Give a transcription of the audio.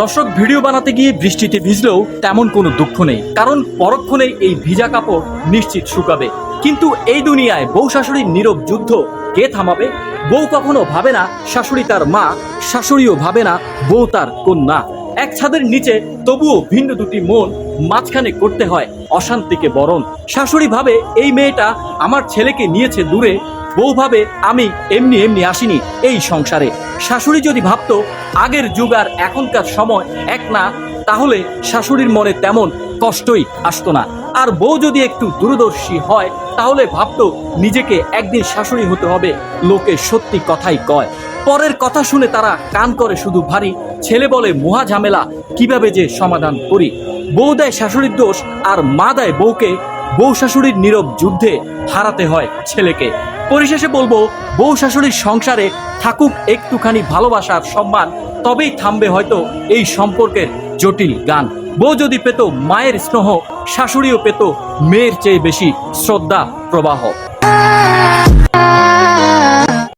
দর্শক ভিডিও বানাতে গিয়ে বৃষ্টিতে ভিজলেও তেমন কোনো দুঃখ নেই। কারণ পরক্ষণেই এই ভিজা কাপড় নিশ্চিত শুকাবে। কিন্তু এই দুনিয়ায় বউ শাশুড়ির নীরব যুদ্ধ কে থামাবে? বউ কখনো ভাবে না শাশুড়ি তার মা, শাশুড়িও ভাবে না বউ তার কন্যা। এক ছাদের নিচে তবুও ভিন্ন দুটি মন মাঝখানে করতে হয় অশান্তিকে বরণ। শাশুড়ি ভাবে, এই মেয়েটা আমার ছেলেকে নিয়েছে দূরে বউ ভাবে আমি এমনি এমনি আসিনি এই সংসারে। শাশুড়ি যদি ভাবতো, আগের যুগ আর এখনকার সময় এক না, তাহলে শাশুড়ির মনে তেমন কষ্টই আসতো না। আর বউ যদি একটু দূরদর্শী হয়, তাহলে ভাবতো নিজেকে একদিন শাশুড়ি হতে হবে, লোকে সত্যি কথাই কয়। পরের কথা শুনে তারা কান করে শুধু ভারী, ছেলে বলে মহা ঝামেলা, কীভাবে যে সমাধান করি? বউ দেয় শাশুড়ির দোষ, আর মা দেয় বউকে বউ শাশুড়ির নীরব যুদ্ধে হারাতে হয় ছেলেকে। পরিশেষে বলব বউ শাশুড়ির সংসারে থাকুক একটুখানি ভালোবাসার সম্মান, তবেই থামবে হয়তো এই সম্পর্কের জটিল গান। বউ যদি পেত মায়ের স্নেহ, শাশুড়িও পেত মেয়ের চেয়ে বেশি শ্রদ্ধা প্রবাহ।